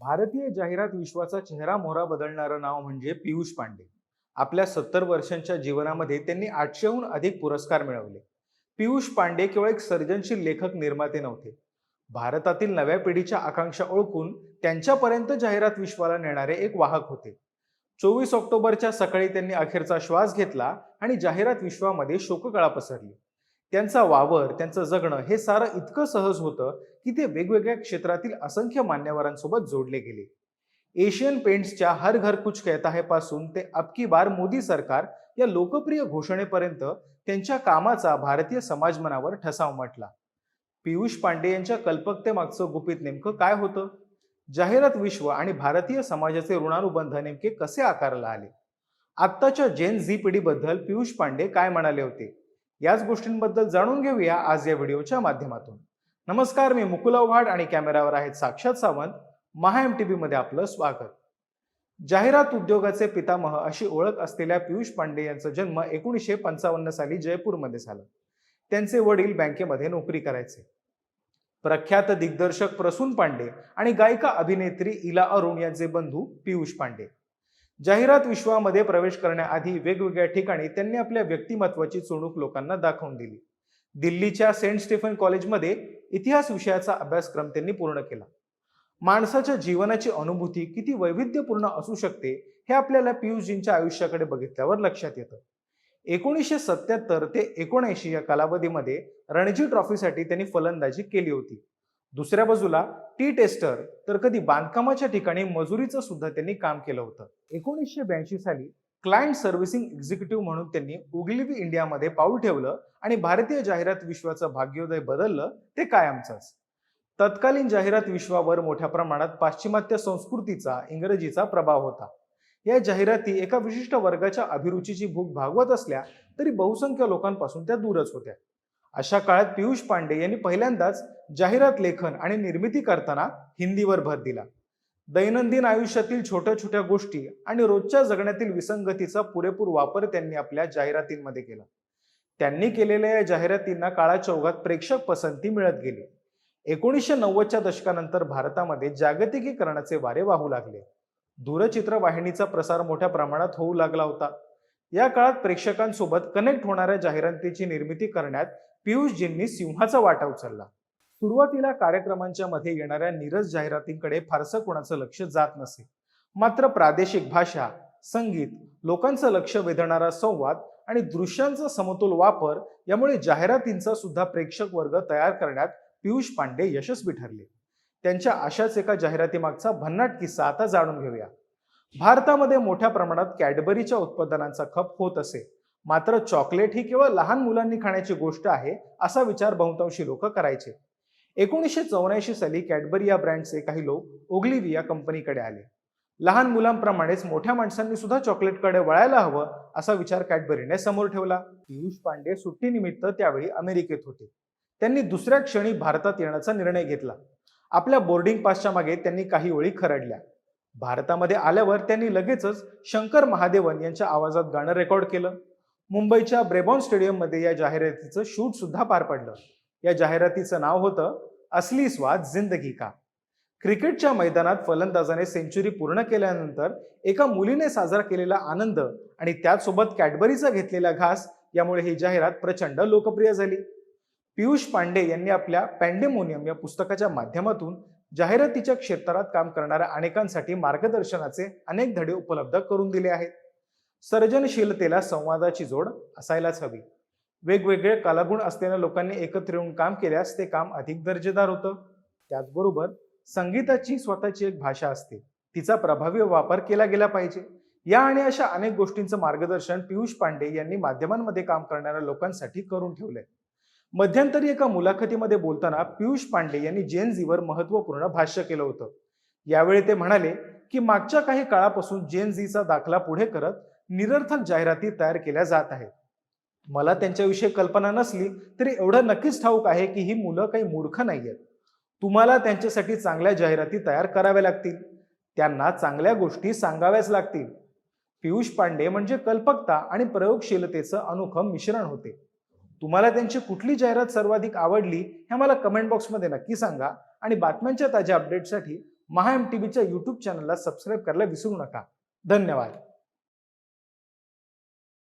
भारतीय जाहिरात विश्वाचा चेहरा मोहरा बदलणारं नाव म्हणजे पियुष पांडे. आपल्या सत्तर वर्षांच्या जीवनामध्ये त्यांनी आठशेहून अधिक पुरस्कार मिळवले. पियुष पांडे केवळ एक सर्जनशील लेखक निर्माते नव्हते. भारतातील नव्या पिढीच्या आकांक्षा ओळखून त्यांच्यापर्यंत जाहिरात विश्वाला नेणारे एक वाहक होते. चोवीस ऑक्टोबरच्या सकाळी त्यांनी अखेरचा श्वास घेतला आणि जाहिरात विश्वामध्ये शोककळा पसरली. त्यांचा वावर त्यांचं जगणं हे सारं इतकं सहज होतं की ते वेगवेगळ्या क्षेत्रातील असंख्य मान्यवरांसोबत जोडले गेले. एशियन पेंट्सच्या हर घर कुछ कहता है पासून ते अबकी बार मोदी सरकार या लोकप्रिय घोषणेपर्यंत त्यांच्या कामाचा भारतीय समाज मनावर ठसा उमटला पियुष पांडे यांच्या कल्पकतेमागचं गुपित नेमकं काय होतं? जाहिरात विश्व आणि भारतीय समाजाचे ऋणानुबंध नेमके कसे आकारला आले? आत्ताच्या जेन झी पिढीबद्दल पियुष पांडे काय म्हणाले होते? याच गोष्टींबद्दल जाणून घेऊया आज या व्हिडिओच्या माध्यमातून. नमस्कार मी मुकुल वाड आणि कॅमेरावर आहेत साक्षात सावंत. महा एम टी मध्ये आपलं स्वागत. जाहिरात उद्योगाचे पितामह अशी ओळख असलेल्या पियुष पांडे यांचा जन्म एकोणीसशे पंचावन्न साली जयपूरमध्ये झाला. त्यांचे वडील बँकेमध्ये नोकरी करायचे. प्रख्यात दिग्दर्शक प्रसून पांडे आणि गायिका अभिनेत्री इला अरुण यांचे बंधू पियुष पांडे. जाहिरात विश्वामध्ये प्रवेश करण्याआधी वेगवेगळ्या ठिकाणी त्यांनी आपल्या व्यक्तिमत्वाची चुणूक लोकांना दाखवून दिली. दिल्लीच्या सेंट स्टीफन कॉलेजमध्ये इतिहास विषयाचा अभ्यासक्रम त्यांनी पूर्ण केला. माणसाच्या जीवनाची अनुभूती किती वैविध्यपूर्ण असू शकते हे आपल्याला पियुषजींच्या आयुष्याकडे बघितल्यावर लक्षात येतं. एकोणीसशे सत्याहत्तर ते एकोणऐंशी या कालावधीमध्ये रणजी ट्रॉफीसाठी त्यांनी फलंदाजी केली होती. दुसऱ्या बाजूला टी टेस्टर तर कधी बांधकामाच्या ठिकाणी मजुरीचं सुद्धा त्यांनी काम केलं होतं. एकोणीसशे ब्याऐंशी साली क्लायंट सर्व्हिसिंग एक्झिक्युटिव्ह म्हणून त्यांनी उगलिवी इंडियामध्ये पाऊल ठेवलं आणि भारतीय जाहिरात विश्वाचं भाग्योदय बदललं ते कायमचंच. तत्कालीन जाहिरात विश्वावर मोठ्या प्रमाणात पाश्चिमात्य संस्कृतीचा इंग्रजीचा प्रभाव होता. या जाहिराती एका विशिष्ट वर्गाच्या अभिरुचीची भूक भागवत असल्या तरी बहुसंख्य लोकांपासून त्या दूरच होत्या. अशा काळात पियुष पांडे यांनी पहिल्यांदाच जाहिरात लेखन आणि निर्मिती करताना हिंदीवर भर दिला. दैनंदिन आयुष्यातील छोट्या छोट्या गोष्टी आणि रोजच्या जगण्यातील विसंगतीचा पुरेपूर वापर त्यांनी आपल्या जाहिरातींमध्ये केला. त्यांनी केलेल्या या जाहिरातींना काळाच्या ओघात प्रेक्षक पसंती मिळत गेली. एकोणीसशे नव्वदच्या दशकानंतर भारतामध्ये जागतिकीकरणाचे वारे वाहू लागले. दूरचित्रवाहिनीचा प्रसार मोठ्या प्रमाणात होऊ लागला होता. या काळात प्रेक्षकांसोबत कनेक्ट होणाऱ्या जाहिरातीची निर्मिती करण्यात पियुषजींनी सिंहाचा वाटा उचलला. सुरुवातीला कार्यक्रमांच्या मध्ये येणाऱ्या नीरज जाहिरातींकडे फारसं कोणाचं लक्ष जात नसे. मात्र प्रादेशिक भाषा संगीत लोकांचं लक्ष वेधणारा संवाद आणि दृश्यांचा समतोल वापर यामुळे जाहिरातींचा सुद्धा प्रेक्षक वर्ग तयार करण्यात पियुष पांडे यशस्वी ठरले. त्यांच्या अशाच एका जाहिरातीमागचा भन्नाट किस्सा आता जाणून घेऊया. भारतामध्ये मोठ्या प्रमाणात कॅडबरीच्या उत्पादनांचा खप होत असे. मात्र चॉकलेट ही केवळ लहान मुलांनी खाण्याची गोष्ट आहे असा विचार बहुतांशी लोक करायचे. एकोणीसशे चौऱ्याऐंशी साली कॅडबरी या ब्रँडचे काही लोक ओग्लिवी या कंपनीकडे आले. लहान मुलांप्रमाणेच मोठ्या माणसांनी सुद्धा चॉकलेटकडे वळायला हवं असा विचार कॅडबरीने समोर ठेवला. पियुष पांडे सुट्टीनिमित्त त्यावेळी अमेरिकेत होते. त्यांनी दुसऱ्या क्षणी भारतात येण्याचा निर्णय घेतला. आपल्या बोर्डिंग पासच्या मागे त्यांनी काही ओळी खरडल्या. भारतामध्ये आल्यावर त्यांनी लगेचच शंकर महादेवन यांच्या आवाजात गाणं रेकॉर्ड केलं. मुंबईच्या ब्रेबॉन स्टेडियममध्ये या जाहिरातीचं शूट सुद्धा पार पडलं. या जाहिरातीचं नाव होतं असली स्वाद जिंदगी का? क्रिकेटच्या मैदानात फलंदाजाने सेंचुरी पूर्ण केल्यानंतर एका मुलीने साजरा केलेला आनंद आणि त्याचसोबत कॅडबरीचा घेतलेला घास यामुळे ही जाहिरात प्रचंड लोकप्रिय झाली. पियुष पांडे यांनी आपल्या पॅन्डेमोनियम या पुस्तकाच्या माध्यमातून जाहिरातीच्या क्षेत्रात काम करणाऱ्या अनेकांसाठी मार्गदर्शनाचे अनेक धडे उपलब्ध करून दिले आहेत. सर्जनशीलतेला संवादाची जोड असायलाच हवी. वेगवेगळे कलागुण असलेल्या लोकांनी एकत्र येऊन काम केल्यास ते काम अधिक दर्जेदार होतं. त्याचबरोबर संगीताची स्वतःची एक भाषा असते. तिचा प्रभावी वापर केला गेला पाहिजे. या आणि अशा अनेक गोष्टींचं मार्गदर्शन पियुष पांडे यांनी माध्यमांमध्ये काम करणाऱ्या लोकांसाठी करून ठेवलंय. मध्यंतरी एका मुलाखतीमध्ये बोलताना पियुष पांडे यांनी जेन झीवर महत्त्वपूर्ण भाष्य केलं होतं. यावेळी ते म्हणाले की मागच्या काही काळापासून जेन झीचा दाखला पुढे करत निरर्थक जाहिराती तयार केल्या जात आहेत. मला त्यांच्याविषयी कल्पना नसली तरी एवढं नक्कीच ठाऊक आहे की ही मुलं काही मूर्ख नाही आहेत तुम्हाला त्यांच्यासाठी चांगल्या जाहिराती तयार कराव्या लागतील. त्यांना चांगल्या गोष्टी सांगाव्याच लागतील. पियुष पांडे म्हणजे कल्पकता आणि प्रयोगशीलतेचं अनोखं मिश्रण होते. तुम्हाला त्यांची कुठली जाहिरात सर्वाधिक आवडली हे मला कमेंट बॉक्समध्ये नक्की सांगा आणि बातम्यांच्या ताज्या अपडेटसाठी महा एम टी व्हीच्या यूट्यूब चॅनलला सबस्क्राईब करायला विसरू नका. धन्यवाद.